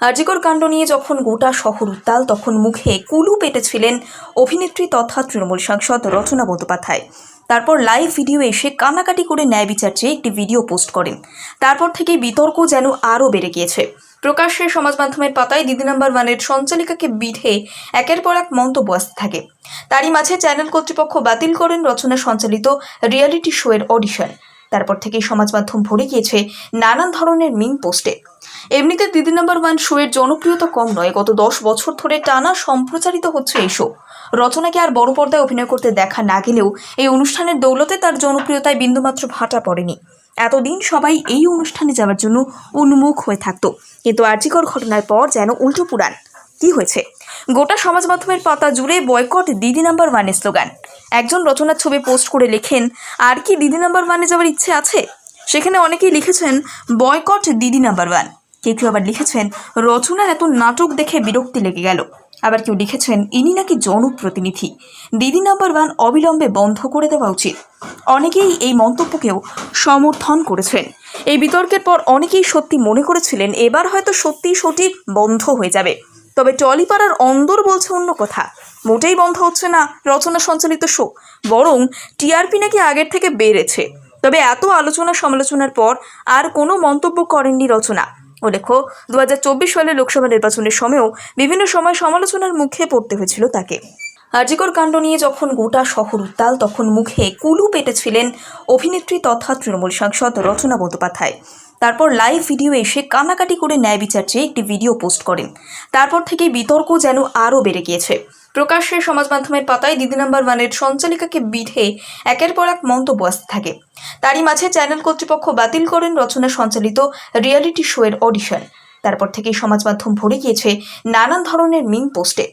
আরজিকর কাণ্ড নিয়ে যখন গোটা শহর উত্তাল, তখন মুখে কুলু পেটেছিলেন অভিনেত্রী তথা তৃণমূল সাংসদ রচনা বন্দ্যোপাধ্যায়। তারপর লাইভ ভিডিও এসে কানাকাটি করে ন্যায় বিচার চেয়ে একটি ভিডিও পোস্ট করেন। তারপর থেকে বিতর্ক যেন আরও বেড়ে গিয়েছে। প্রকাশ্যে সমাজ মাধ্যমের পাতায় দিদি নাম্বার ওয়ানের সঞ্চালিকাকে বিধে একের পর এক মন্তব্য আসতে থাকে। তারই মাঝে চ্যানেল কর্তৃপক্ষ বাতিল করেন রচনা সঞ্চালিত রিয়েলিটি শোয়ের অডিশন তারপর থেকেই সমাজ মাধ্যম ভরে গিয়েছে নানান ধরনের মিম পোস্টে। এমনিতে দিদি নাম্বার ওয়ান শো শোয়ের জনপ্রিয়তা কম নয়, গত দশ বছর ধরে টানা সম্প্রচারিত হচ্ছে এই শো। রচনাকে আর বড় পর্দায় অভিনয় করতে দেখা না গেলেও এই অনুষ্ঠানের দৌলতে তার জনপ্রিয়তায় বিন্দুমাত্র ভাটা পড়েনি। এতদিন সবাই এই অনুষ্ঠানে যাওয়ার জন্য উন্মুখ হয়ে থাকতো, কিন্তু আর্যিকর ঘটনার পর যেন উল্টো পুরাণ। কি হয়েছে? গোটা সমাজ মাধ্যমের পাতা জুড়ে বয়কট দিদি নাম্বার ওয়ানের স্লোগান। একজন রচনার ছবি পোস্ট করে লেখেন, আর কি দিদি নাম্বার ওয়ানে যাওয়ার ইচ্ছে আছে? সেখানে অনেকেই লিখেছেন, বয়কট দিদি নাম্বার ওয়ান কেউ কেউ আবার লিখেছেন, রচনার এত নাটক দেখে বিরক্তি লেগে গেল। আবার কেউ লিখেছেন, ইনি নাকি জনপ্রতিনিধি। দিদি নাম্বার ওয়ান অবিলম্বে বন্ধ করে দেওয়া উচিত। অনেকেই এই মন্তব্যকেও সমর্থন করেছেন। এই বিতর্কের পর অনেকেই সত্যি মনে করেছিলেন, এবার হয়তো সত্যিই সঠিক বন্ধ হয়ে যাবে। তবে টলিপাড়ার অন্দর বলছে অন্য কথা। মোটেই বন্ধ হচ্ছে না রচনা সঞ্চালিত শো, বরং টিআরপি নাকি আগের থেকে বেড়েছে। তবে এত আলোচনা সমালোচনার পর আর কোনো মন্তব্য করেননি রচনা। উল্লেখ্য দু হাজার চব্বিশ সালে লোকসভা নির্বাচনের সময়ও বিভিন্ন সময় সমালোচনার মুখে পড়তে হয়েছিল তাকে। আরজিকর কাণ্ড নিয়ে যখন গোটা শহর উত্তাল, তখন মুখে কুলু পেটেছিলেন অভিনেত্রী তথা তৃণমূল সাংসদ রচনা বন্দ্যোপাধ্যায়। তারপর লাইভ ভিডিও এসে কানাকাটি করে ন্যায় বিচার চেয়ে একটি ভিডিও পোস্ট করেন। তারপর থেকে বিতর্ক যেন আরও বেড়ে গিয়েছে। প্রকাশ্যে সমাজ মাধ্যমের পাতায় দিদি নাম্বার ওয়ানের সঞ্চালিকাকে বিধে একের পর এক মন্তব্য আসতে থাকে। তারই মাঝে চ্যানেল কর্তৃপক্ষ বাতিল করেন রচনা সঞ্চালিত রিয়েলিটি শোয়ের অডিশন তারপর থেকেই সমাজ মাধ্যম ভরে গিয়েছে নানান ধরনের মিম পোস্টে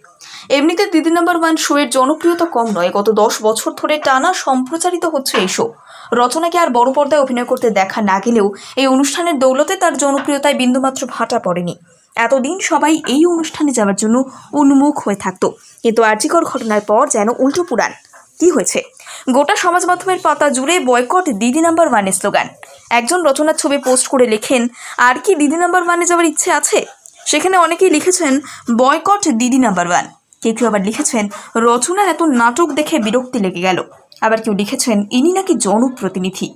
এমনিতে দিদি নাম্বার ওয়ান শো এর জনপ্রিয়তা কম নয়। গত দশ বছর ধরে টানা সম্প্রচারিত হচ্ছে এই শো। রচনাকে আর বড় পর্দায় অভিনয় করতে দেখা না গেলেও এই অনুষ্ঠানের দৌলতে তার জনপ্রিয়তায় বিন্দুমাত্র ভাটা পড়েনি। এতদিন সবাই এই অনুষ্ঠানে যাওয়ার জন্য উন্মুখ হয়ে থাকতো। কিন্তু আর্যিকর ঘটনার পর যেন উল্টো পুরাণ। কি হয়েছে? গোটা সমাজ মাধ্যমের পাতা জুড়ে বয়কট দিদি নাম্বার ওয়ানের স্লোগান। একজন রচনার ছবি পোস্ট করে লেখেন, আর কি দিদি নাম্বার ওয়ানে যাওয়ার ইচ্ছে আছে? সেখানে অনেকেই লিখেছেন, বয়কট দিদি নাম্বার ওয়ান। কেউ কেউ আবার লিখেছেন, রচনার এত নাটক দেখে বিরক্তি লেগে গেল। আবার কেউ লিখেছেন, ইনি নাকি জনপ্রতিনিধি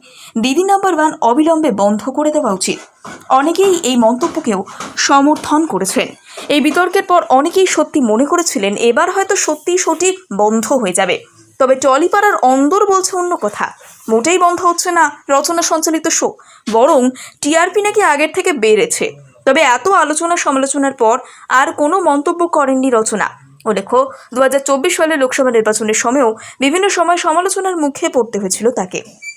দিদি নাম্বার ওয়ান অবিলম্বে বন্ধ করে দেওয়া উচিত। অনেকেই এই মন্তব্যকেও সমর্থন করেছেন। এই বিতর্কের পর অনেকেই সত্যি মনে করেছিলেন, এবার হয়তো সত্যিই সঠিক বন্ধ হয়ে যাবে। তবে টলিপাড়ার অন্দর বলছে অন্য কথা। মোটেই বন্ধ হচ্ছে না রচনা সঞ্চালিত শো, বরং টিআরপি নাকি আগের থেকে বেড়েছে। তবে এত আলোচনা সমালোচনার পর আর কোনো মন্তব্য করেননি রচনা। উল্লেখ্য দু সালে লোকসভা নির্বাচনের সময়ও বিভিন্ন সময় সমালোচনার মুখে পড়তে হয়েছিল তাকে।